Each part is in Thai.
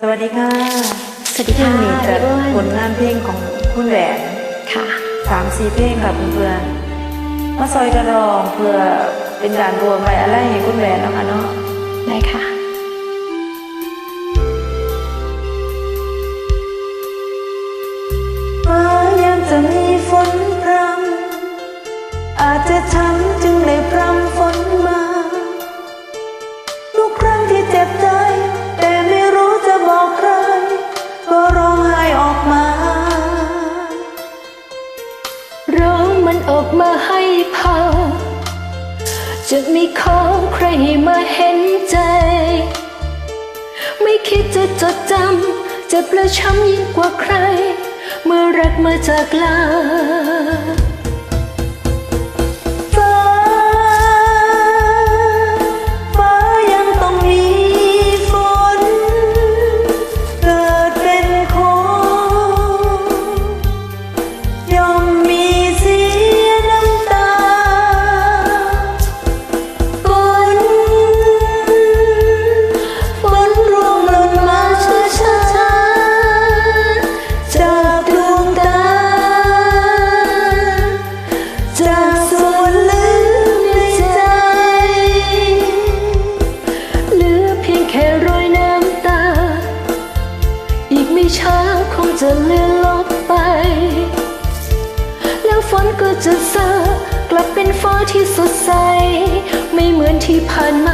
สวัสดีค่ะ สวัสดีค่ะนี่จะพี่อ้วนผลงานเพลงของคุณแหวนค่ะสามสี่เพลงค่ะเพื่อนๆมาซอยกระรองเพื่อเป็นการรวมไว้อะไรให้คุณแหวนเนาะคะเนาะได้ค่ะ จะมีขอใครมาเห็นใจ ไม่คิดจะจดจำจะประช้ำยิ่งกว่าใคร เมื่อรักมาจากลา จะเลือนลบไป แล้วฝนก็จะซากลับเป็นฟ้าที่สดใส ไม่เหมือนที่ผ่านมา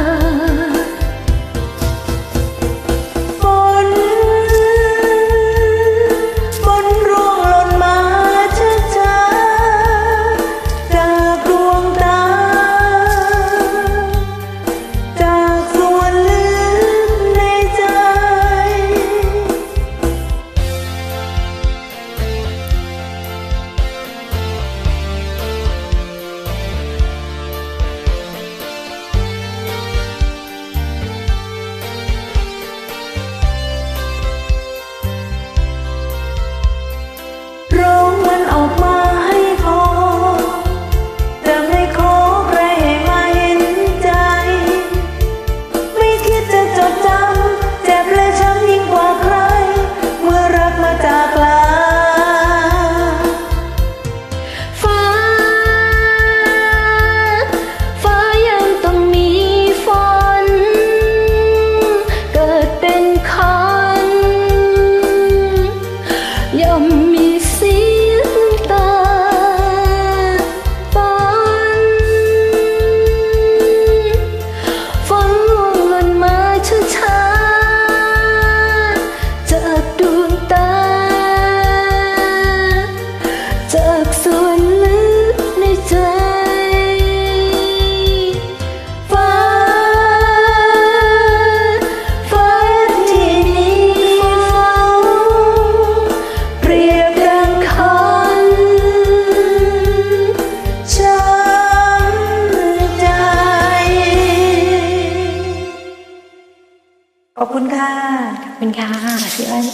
ย่ ขอบคุณค่ะ ขอบคุณค่ะพี่อ้อย